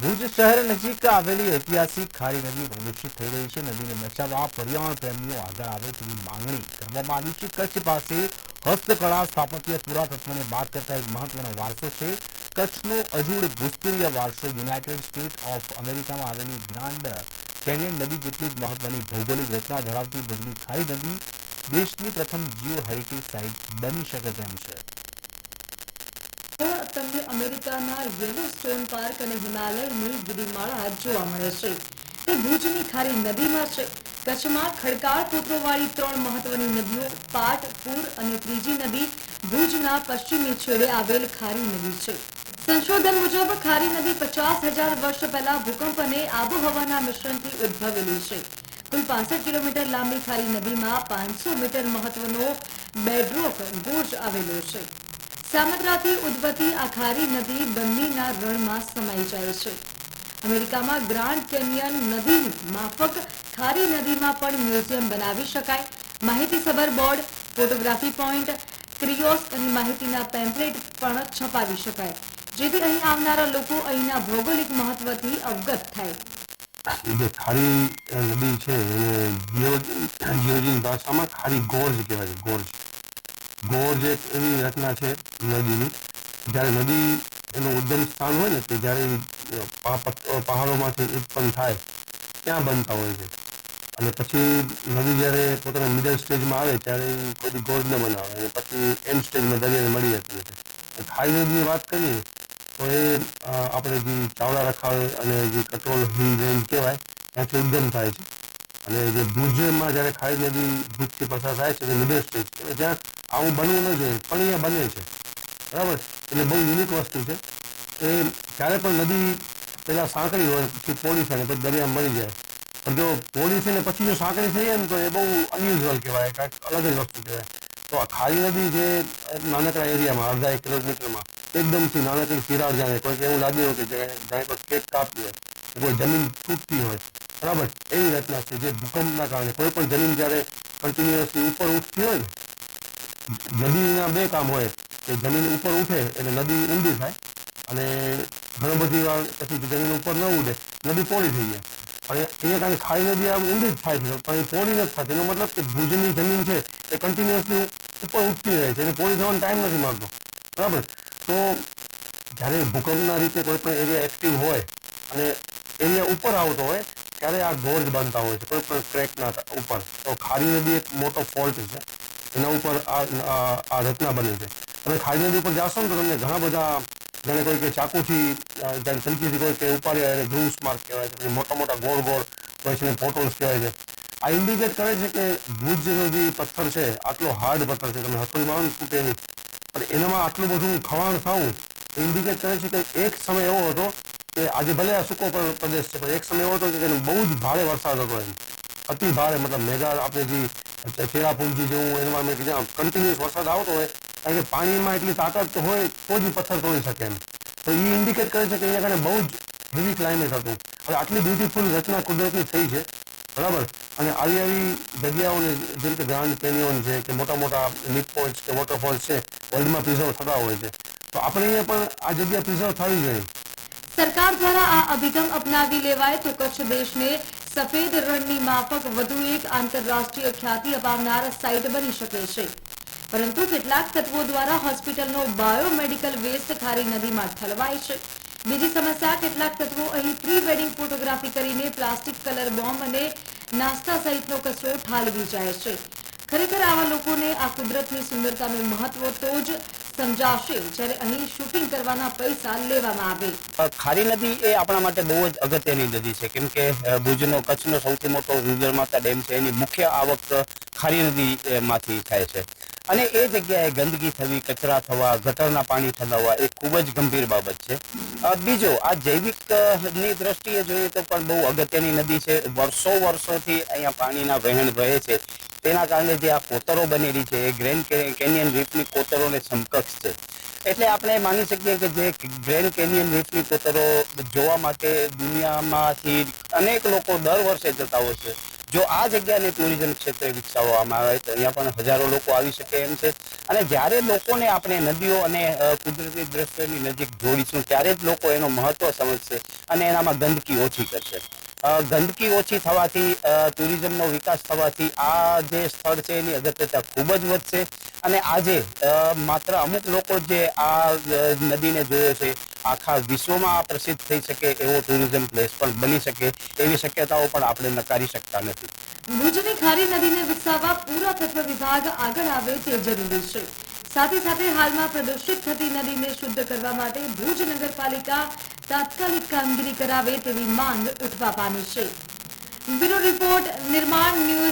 ભુજ શહેર નજીક આવેલી ઐતિહાસિક ખારી નદી પ્રદૂષિત થઈ રહી છે. નદીને બચાવવા પર્યાવરણ પ્રેમીઓ આગળ આવે તેવી માંગણી કરવામાં આવી છે. કચ્છ પાસે હસ્તકળા સ્થાપત્ય પુરાતત્વને બાદ કરતા એક મહત્વનો વારસો છે. કચ્છનો અજૂડ ભૂસ્તરીય વારસો યુનાઇટેડ સ્ટેટ ઓફ અમેરિકામાં આવેલી ગ્રાન્ડ કેનિયન નદી જેટલી જ મહત્વની ભૌગોલિક રચના ધરાવતી ભુજની ખારી નદી દેશની પ્રથમ જીઓ હેરિટેજ સાઇટ બની શકે તેમ છે. તમને અમેરિકાના યેલો પાર્ક અને હિમાલયની ગિરિમાળા જોવા મળે તે ભુજની ખારી નદીમાં છે. કચ્છમાં ખડકાળ કોતરોવાળી ત્રણ મહત્વની નદીઓ, પાટ, પૂર અને ત્રીજી નદી ભુજના પશ્ચિમી છેડે આવેલ ખારી નદી છે. સંશોધન મુજબ, ખારી નદી પચાસ હજાર વર્ષ પહેલા ભૂકંપ અને આબોહવાના મિશ્રણથી ઉદ્ભવેલી છે. કુલ પાસઠ કિલોમીટર લાંબી ખારી નદીમાં પાંચસો મીટર મહત્વનો બેડરોક ગોર્જ આવેલો છે. સામગ્રાથી ઉદ્ભવતી અખારી નદી બંનેના રણમાં સમાઈ જાય છે. અમેરિકામાં ગ્રાન્ડ કેનિયન નદીની માફક ખારી નદીમાં પણ મ્યુઝિયમ બનાવી શકાય. માહિતીસભર બોર્ડ, ફોટોગ્રાફી પોઈન્ટ, ક્રિયોસ અને માહિતીના પેમ્પલેટ પણ છપાવી શકાય, જેથી અહીં આવનારા લોકો અહીંના ભૌગોલિક મહત્વથી અવગત થાય. જે ખારી નદી છે એને ભાષામાં ખારી ગોર્જ કહેવાય છે, ગોર્જ. ગોર્જ એક એવી રચના છે નદીની, જ્યારે નદી એનું ઉદ્ગમ સ્થાન હોય ને, તે જ્યારે પહાડોમાંથી ઉત્પન્ન થાય, ત્યાં બનતા હોય છે. અને પછી નદી જ્યારે પોતાના મિડલ સ્ટેજમાં આવે, ત્યારે કોઈ દી ન બનાવે. અને પછી એન્ડ સ્ટેજમાં દરિયાને મળી જતી છે. ખારી નદીની વાત કરીએ, તો એ આપણે જે ચાવડા રખાવે અને જે હિલ રેન્જ કહેવાય, ત્યાંથી ઉદ્ગમ થાય છે. અને જે ભુજમાં જ્યારે ખારી નદી ભુજથી પસાર થાય છે મિડલ સ્ટેજ જ્યાં આવું બનવું ન જોઈએ, પણ અહીંયા બને છે. બરાબર? એટલે બહુ યુનિક વસ્તુ છે. એ જ્યારે પણ નદી પહેલાં સાંકળી હોય, પછી પોળી થાય, પછી દરિયામાં મળી જાય. પણ જો પોળી છે ને પછી જો સાંકળી થઈ જાય ને, તો એ બહુ અનયુઝ્યુઅલ કહેવાય, કાંઈક અલગ જ વસ્તુ કહેવાય. તો આ ખારી નદી જે નાનકડા એરિયામાં, અડધા એક કિલોમીટરમાં, એકદમથી નાનકડી તિરાડ જાણે, કોઈક એવું લાગ્યું હોય કે જાણે કોઈ કેક કાપી હોય કોઈ જમીન તૂટતી હોય. બરાબર? એવી રચના છે જે ભૂકંપના કારણે કોઈ પણ જમીન જ્યારે કન્ટિન્યુઅસલી ઉપર ઉઠતી હોય ને નદીના બે કામ હોય. કે જમીન ઉપર ઉઠે એટલે નદી ઊંડી થાય અને ઘણી બધી વાર પછી જમીન ઉપર ન ઉડે. નદી પોળી થઈ જાય. અને અહીંયા કારણે ખારી નદી આમ ઊંડી જ થાય છે. પણ એ પોળી નથી થતી. એનો મતલબ કે ભુજની જમીન છે એ કન્ટિન્યુઅસલી ઉપર ઉઠતી રહે છે. એને પોળી થવાનો ટાઈમ નથી મળતો. બરાબર? તો જ્યારે ભૂકંપના રીતે કોઈ પણ એરિયા એક્ટિવ હોય અને એરિયા ઉપર આવતો હોય, ત્યારે આ ગોર્જ બાંધતા હોય છે. કોઈ પણ ક્રેકના ઉપર. તો ખારી નદી એક મોટો ફોલ્ટ છે. એના ઉપર આ રચના બને છે. તમે ખાડી નદી ઉપર જાશો ને તો તમને ઘણા બધા જાણે કોઈ કે ચાકુથી જાણે ચમચીથી કોઈ કે ઉપાડ્યા એને ગ્રુસ માર્ક કહેવાય છે મોટા મોટા ગોળ ગોળ હોય છે પોટોલ્સ કહેવાય છે. આ ઇન્ડિકેટ કરે છે કે ભુજનો જે પથ્થર છે, આટલો હાર્ડ પથ્થર છે. તમે હથોડી મારો ને તૂટે નહીં. પણ એનામાં આટલું બધું ખવાણ થવું ઇન્ડિકેટ કરે છે કે એક સમય એવો હતો કે આજે ભલે આ સૂકો પ્રદેશ છે, પણ એક સમય એવો હતો કે બહુ જ ભારે વરસાદ હતો એમ. અતિ ભારે, મતલબ મેઘા આપણે જે ચેરાપુંજી જેવું એન્વાયરમેન્ટ જ્યાં કન્ટિન્યુઅસ વરસાદ આવતો હોય, કારણ કે પાણીમાં એટલી તાકાત હોય, તો જ પથ્થર તોડી શકે એમ. તો એ ઇન્ડિકેટ કરે છે કે અહીંયા કને બહુ જ હેવી ક્લાઇમેટ હતું. હવે આટલી બ્યુટીફુલ રચના કુદરતની થઈ છે, બરાબર? અને આવી આવી જગ્યાઓને જેમ કે ગ્રાન્ડ કેનિયોન છે કે મોટા મોટા લીપ પોઇન્ટ્સ કે વોટરફોલ્સ છે વર્લ્ડમાં પ્રિઝર્વ થતા હોય છે. તો આપણે અહીંયા પણ આ જગ્યા પ્રિઝર્વ થવી જોઈએ. સરકાર દ્વારા આ અભિગમ અપનાવી લેવાય તો કચ્છ દેશને સફેદ રણની માફક વધુ એક આંતરરાષ્ટ્રીય ખ્યાતિ અપાવનાર સાઇટ બની શકે છે. પરંતુ કેટલાક તત્વો દ્વારા હોસ્પિટલનો બાયોમેડિકલ વેસ્ટ ખારી નદીમાં ઠલવાય છે. બીજી સમસ્યા, કેટલાક તત્વો અહીં પ્રી વેડિંગ ફોટોગ્રાફી કરીને પ્લાસ્ટિક કલર બોમ્બ અને નાસ્તા સહિતનો કચરો ઠાલવી જાય છે. ખરેખર આવા લોકોને આ કુદરતની સુંદરતાનું મહત્વ તો જ સમજાશે જ્યારે અહીં શૂટિંગ કરવાના પૈસા લેવામાં આવે. ખારી નદી એ આપણા માટે બહુ જ અગત્યની નદી છે. કેમ કે ભુજનો કચ્છનો સૌથી મોટો રુદ્રમાતા ડેમ છે. એની મુખ્ય આવક ખારી નદી માંથી થાય છે. અને એ જગ્યાએ ગંદકી થવી, કચરા થવા, ગટરના પાણી ઠલવવા એ ખૂબ જ ગંભીર બાબત છે. બીજો, આ જૈવિકની દ્રષ્ટિએ જોઈએ તો પણ બહુ અગત્યની નદી છે. વર્ષો વર્ષોથી અહીંયા પાણીના વહેણ રહે છે. તેના કારણે જે આ કોતરો બનેલી છે, એ ગ્રેન્ડ કેનિયન રીફની કોતરોને સમકક્ષ છે. એટલે આપણે માની શકીએ કે જે ગ્રેન્ડ કેનિયન રીફની કોતરો જોવા માટે દુનિયામાંથી અનેક લોકો દર વર્ષે જતા હોય છે. જો આ જગ્યાને ટુરિઝમ ક્ષેત્રે વિકસાવવામાં આવે, તો અહીંયા પણ હજારો લોકો આવી શકે એમ છે. અને જ્યારે લોકોને આપણે નદીઓ અને કુદરતી દ્રશ્યોની નજીક જોડીશું, ત્યારે જ લોકો એનો મહત્વ સમજશે અને એનામાં ગંદકી ઓછી કરશે. ગંદકી ઓછી થવાથી ટુરિઝમનો વિકાસ થવાથી આ જે સ્થળ છે એની અગત્યતા ખૂબ જ વધશે. અને આજે માત્ર અમુક લોકો જે આ નદીને જોયો છે, આખા વિશ્વમાં આ પ્રસિદ્ધ થઈ શકે એવો ટુરિઝમ પ્લેસ પણ બની શકે એવી શક્યતાઓ પણ આપણે નકારી શકતા નથી. ભુજની ખારી નદીને વિકસાવવા પુરાતત્વ વિભાગ આગળ આવે તે જરૂરી છે. સાથે સાથે હાલમાં પ્રદૂષિત થતી નદીને શુદ્ધ કરવા માટે ભુજ નગરપાલિકા તાત્કાલિક કામગીરી કરાવે તેવી માંગ ઉઠવા પામી છે. બ્યુરો રિપોર્ટ નિર્માણ ન્યૂઝ